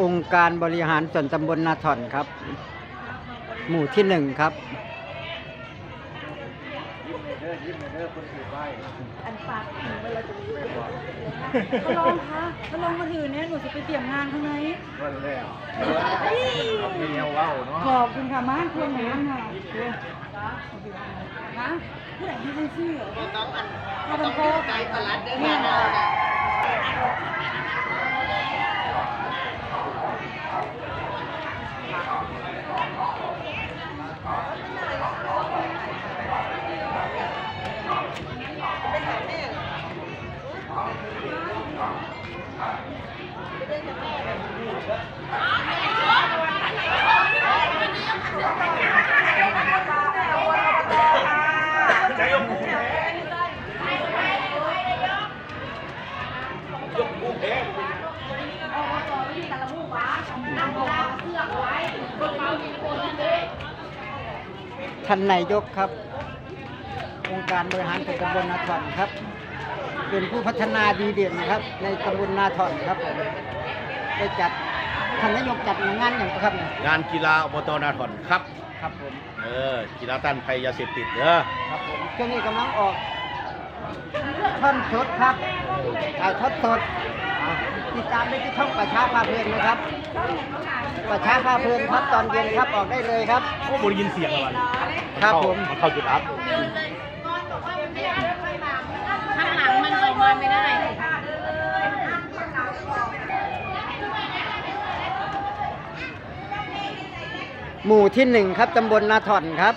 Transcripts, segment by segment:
องค์การบริหารส่วนตำบลนาถอนครับ หมู่ที่หนึ่งครับอันปากถึงเวลาจะมีไม่บอกก็ลองคะก็ลองมาถือเนี่ยหนูจะไปเตรียมงานข้างในวันแรกมีเงาเล่าเนาะขอบคุณค่ะมากเพื่อนหนูค่ะฮะผู้ใดที่ใช้ชื่อต้องอันต้องไปไกลตลาดเดินมา ท่านนายกครับ องค์การบริหารส่วนตำบลนาถอนครับ เป็นผู้พัฒนาดีเด่นครับ ในตำบลนาถอนครับผมได้จัดท่านนายกจัดงานอย่างไรครับเนี่ยงานกีฬาอบตนาถอนครับ ครับผมเออกีฬาต้านภัยยาเสพติดเด้อครับผมช่วงนี้กำลังออกท่อนสดครับถ่ายทอดสดอ่า ติดตามได้ที่ช่องประชาภาเพลินนะครับ ประชาภาเพลินครับตอนเย็นครับออกได้เลยครับ โอ้บริยินเสียงอะไรครับผม มันเข้าจุดอัพข้างหลังมันออกมาไม่ได้ หมู่ที่หนึ่งครับตำบลนาถอนครับ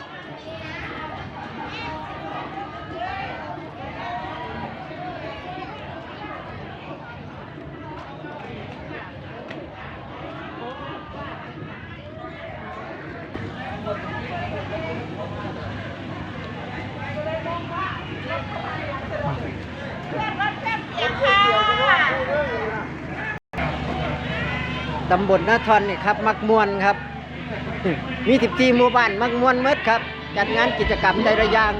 ตำบ ลนาทอนนี่ครับ มักมวนครับ มี14หมู่บ้านมักมวนเมดครับ จัดงานกิจกรรมใดระอยาง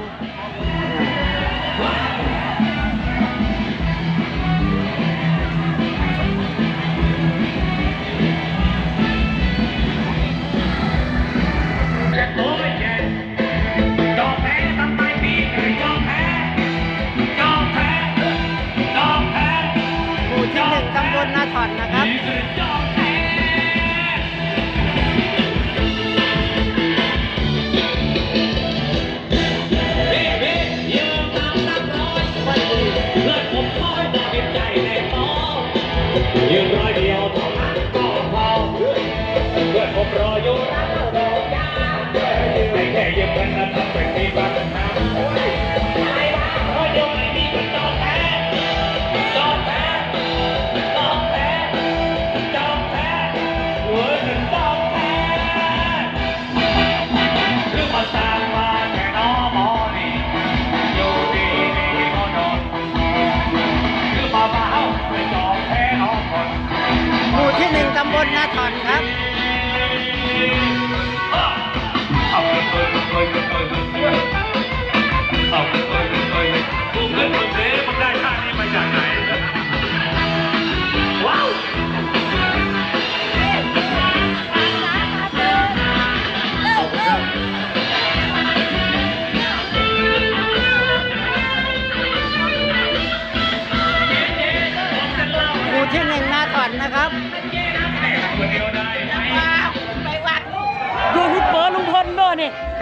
หมู่ที่หนึ่งตำบลนาทอนนะครับ ยืน หนึ่งตำบลนาถอนครับเอาเงินเงินเงินเงินเงินเงินเอาเงินเงินเงินเงิน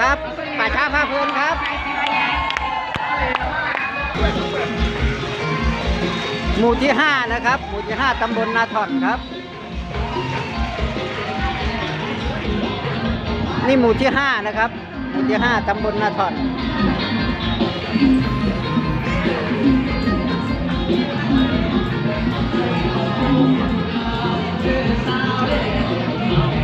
ครับ ป่าช้าภาพเพลินครับหมู่ที่ 5 นะครับ หมู่ที่ 5 ตำบลนาถอนครับ นี่หมู่ที่ 5 นะครับ หมู่ที่ 5 ตำบลนาถอนเ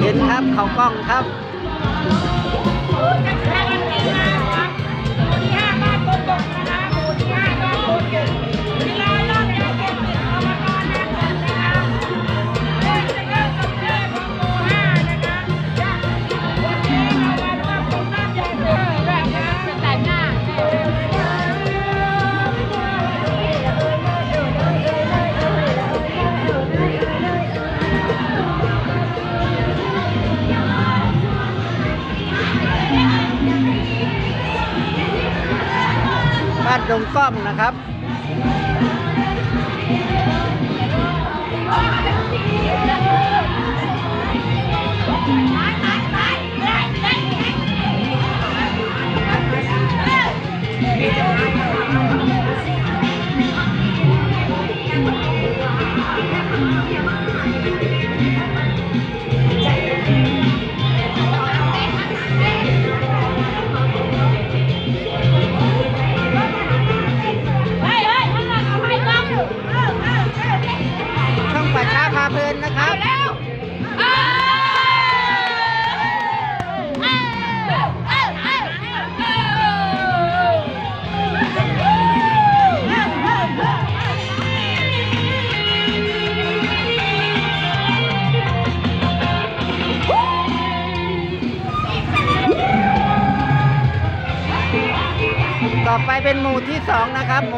เห็นครับเขากล้องครับ Oh, thank you. ดงก้องนะครับ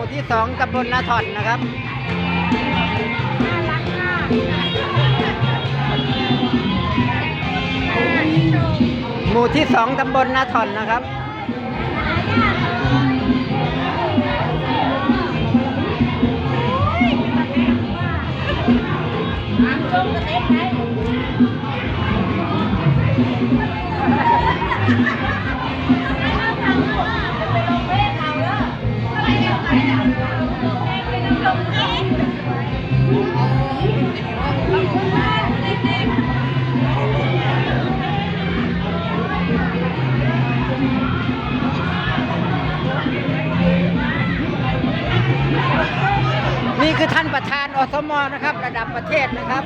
มู่ที่สองตำบลนาถอนนะครับหมู่ที่สองตำบลนาถอนนะครับ นี่คือท่านประธานอสมนะครับ ระดับประเทศนะครับ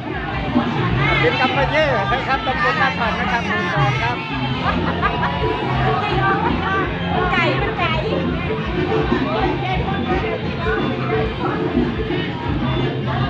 เป็นกัมพูเยอร์นะครับตำบลนาถอนนะครับหมู่สองครับ ไก่มันไก่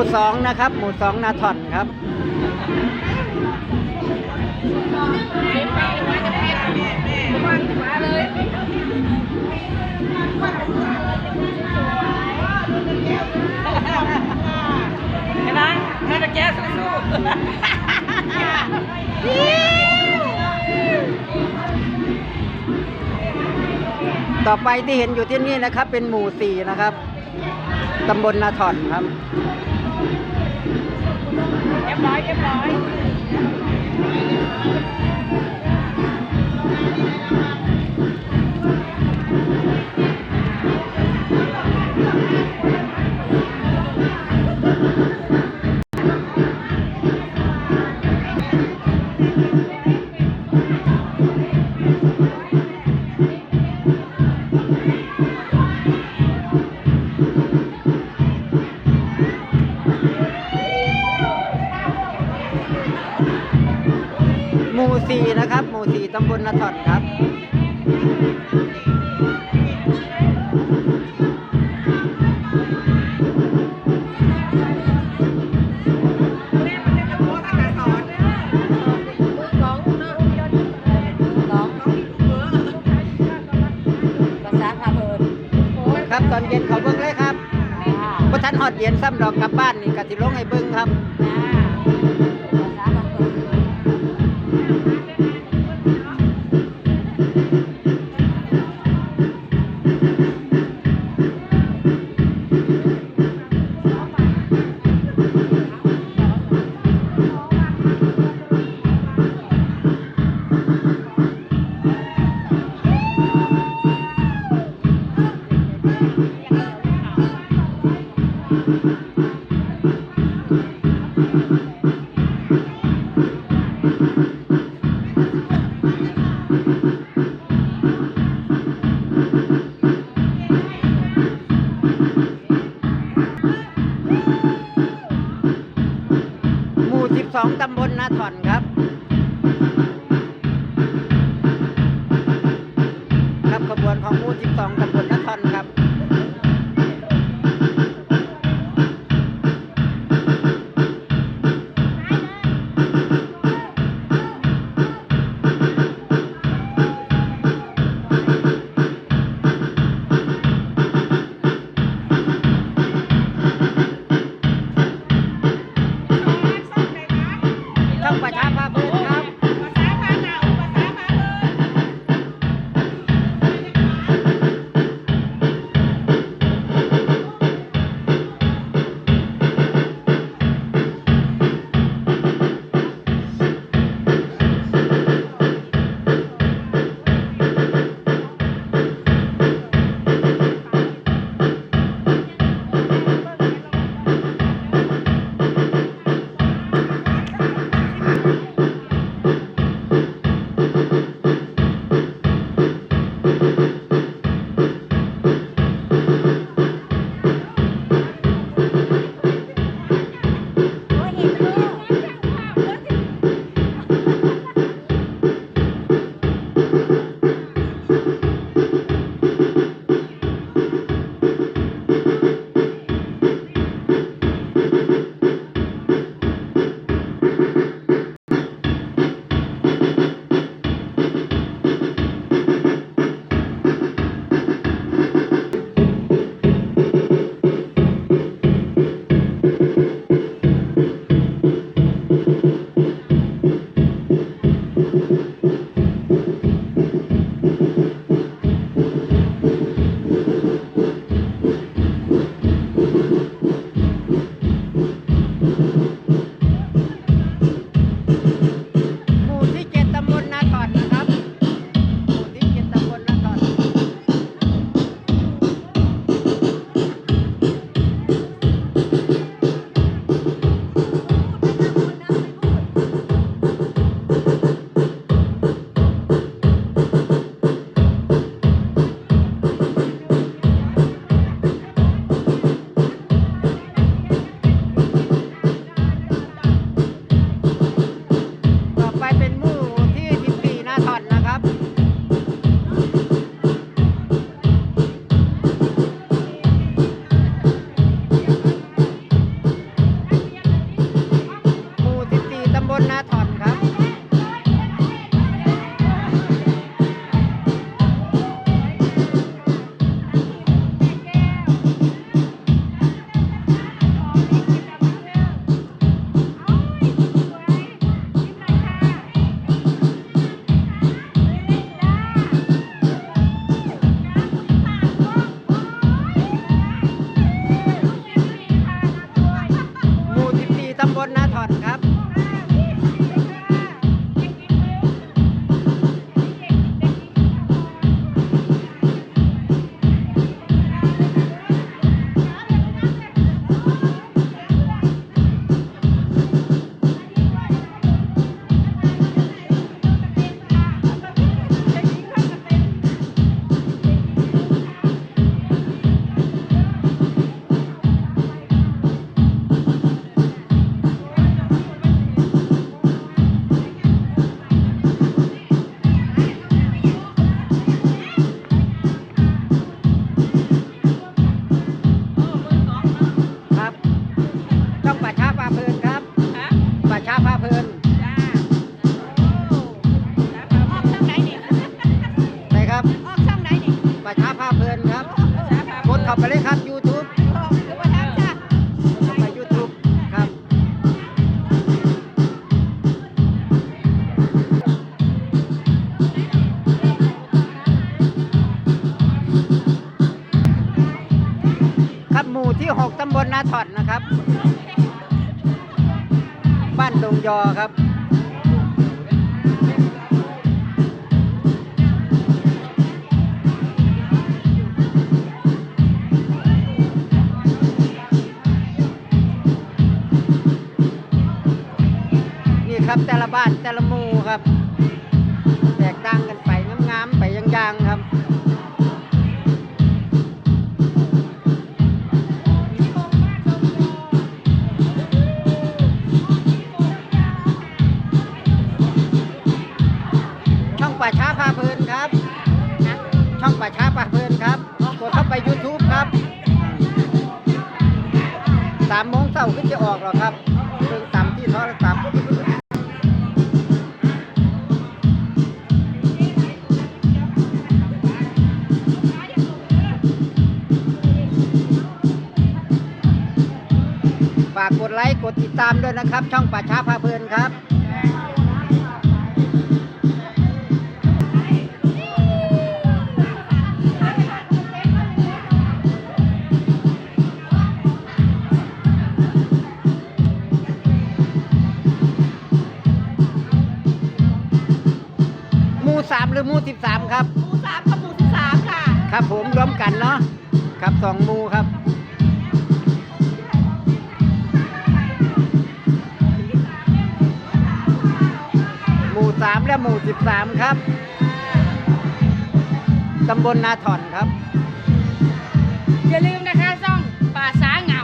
มู่สองนะครับ หมู่สองนาถอนครับเห็นไหมแม่ตะแกสู้ต่อไปที่เห็นอยู่ที่นี่นะครับ เป็นหมู่สี่นะครับตำบลนาถอนครับ เรียบร้อยเรียบร้อย นะครับ หมู่สี่ตำบลนาถอนครับครับตอนเย็นเขาเบิ้งเลยครับพระท่านหอดเย็นซ้ำดอกกลับบ้านนี่กะทิลงให้เบิ้งครับ นาถอน อครับครับแต่ละบ้านแต่ละหมู่ครับ ออกหรอกครับเพิ่งต่ำที่โทรศัพท์ฝากกดไลค์ กดติดตามด้วยนะครับ ช่องป่าช้าพาเพลินครับ หมู่สามหรือหมู่สิบสามครับ หมู่สามกับหมู่สิบสามค่ะ ครับผมรวมกันเนาะครับสองหมู่ครับ หมู่สามและหมู่สิบสามครับตำบลนาถ่อนครับ อย่าลืมนะคะซ่องป่าสาเหงา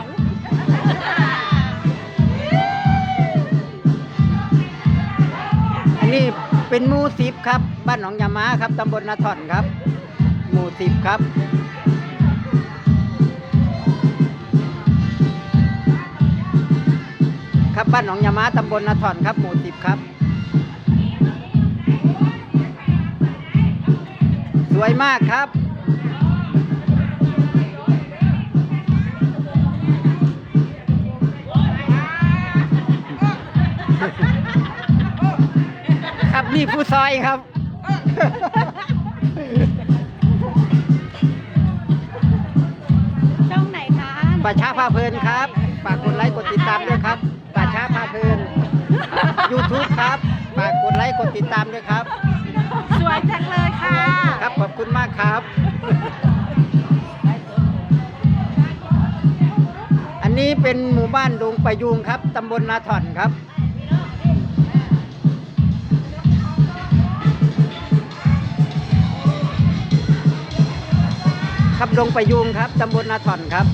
อันนี้ เป็นหมู่สิบครับ บ้านหนองยามาครับตำบลนาถอนครับ หมู่สิบครับครับบ้านหนองยามาตำบลนาถอนครับ หมู่สิบครับ สวยมากครับ นี่ผู้ซอยครับ ช่องไหนคะป่าช้าพาเพลินครับฝากกดไลค์กดติดตามด้วยครับป่าช้าพาเพลิน YouTube ครับฝากกดไลค์กดติดตามด้วยครับ สวยจังเลยค่ะ ครับขอบคุณมากครับ อันนี้เป็นหมู่บ้านดงประยูงครับตำบลนาถ่อนครับ ครับดงประยุงครับตำบลนาถ่อนครับ